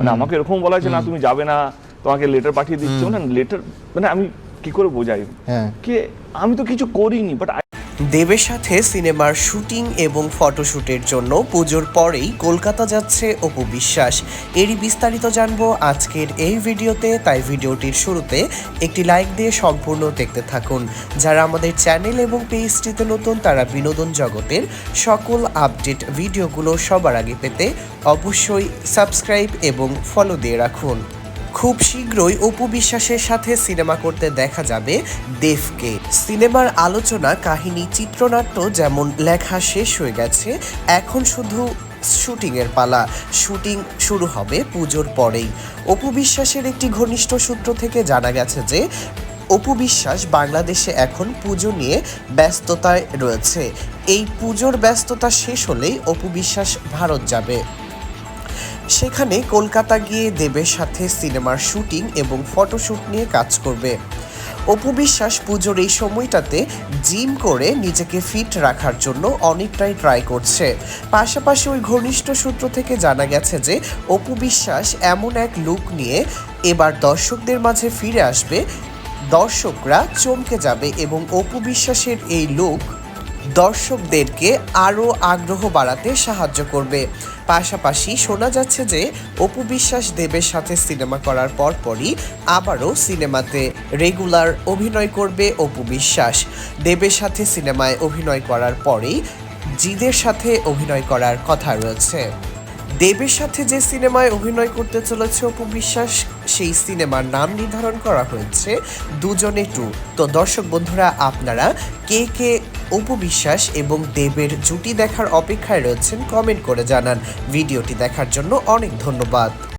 মানে আমাকে এরকম বলা হয়েছে না তুমি যাবে না তোমাকে লেটার পাঠিয়ে দিচ্ছ। না লেটার মানে আমি কি করে বোঝাই। কে কি আমি তো কিছু করিনি বাট দেবের সাথে সিনেমার শুটিং এবং ফটোশুটের জন্য পুজোর পরেই কলকাতা যাচ্ছে অপু বিশ্বাস। এরই বিস্তারিত জানব আজকের এই ভিডিওতে, তাই ভিডিওটির শুরুতে একটি লাইক দিয়ে সম্পূর্ণ দেখতে থাকুন। যারা আমাদের চ্যানেল এবং পেজটিতে নতুন, তারা বিনোদন জগতের সকল আপডেট ভিডিওগুলো সবার আগে পেতে অবশ্যই সাবস্ক্রাইব এবং ফলো দিয়ে রাখুন। খুব শীঘ্রই অপু বিশ্বাসের সাথে সিনেমা করতে দেখা যাবে দেবকে। সিনেমার আলোচনা, কাহিনী, চিত্রনাট্য যেমন লেখা শেষ হয়ে গেছে, এখন শুধু শুটিংয়ের পালা। শুটিং শুরু হবে পুজোর পরেই। অপু বিশ্বাসের একটি ঘনিষ্ঠ সূত্র থেকে জানা গেছে যে, অপু বিশ্বাস বাংলাদেশে এখন পুজো নিয়ে ব্যস্ততায় রয়েছে। এই পুজোর ব্যস্ততা শেষ হলেই অপু বিশ্বাস ভারত যাবে। সেখানে কলকাতা গিয়ে দেবের সাথে সিনেমার শুটিং এবং ফটোশ্যুট নিয়ে কাজ করবে। অপু বিশ্বাস পুজোর এই সময়টাতে জিম করে নিজেকে ফিট রাখার জন্য অনেকটাই ট্রাই করছে। পাশাপাশি ওই ঘনিষ্ঠ সূত্র থেকে জানা গেছে যে, অপু বিশ্বাস এমন এক লুক নিয়ে এবার দর্শকদের মাঝে ফিরে আসবে। দর্শকরা চমকে যাবে এবং অপু বিশ্বাসের এই লুক দর্শকদেরকে আরও আগ্রহ বাড়াতে সাহায্য করবে। পাশাপাশি শোনা যাচ্ছে যে অপু বিশ্বাস দেবের সাথে সিনেমা করার পরপরই আবারও সিনেমাতে রেগুলার অভিনয় করবে অপু বিশ্বাস। দেবের সাথে সিনেমায় অভিনয় করার পরেই জিদের সাথে অভিনয় করার কথা রয়েছে। দেবের সাথে যে সিনেমায় অভিনয় করতে চলেছে অপু বিশ্বাস, সেই সিনেমার নাম নির্ধারণ করা হয়েছে দুজনে টু। তো দর্শক বন্ধুরা, আপনারা কে কে অপু বিশ্বাস এবং দেবের জুটি দেখার অপেক্ষায় রয়েছেন, কমেন্ট করে জানান। ভিডিওটি দেখার জন্য অনেক ধন্যবাদ।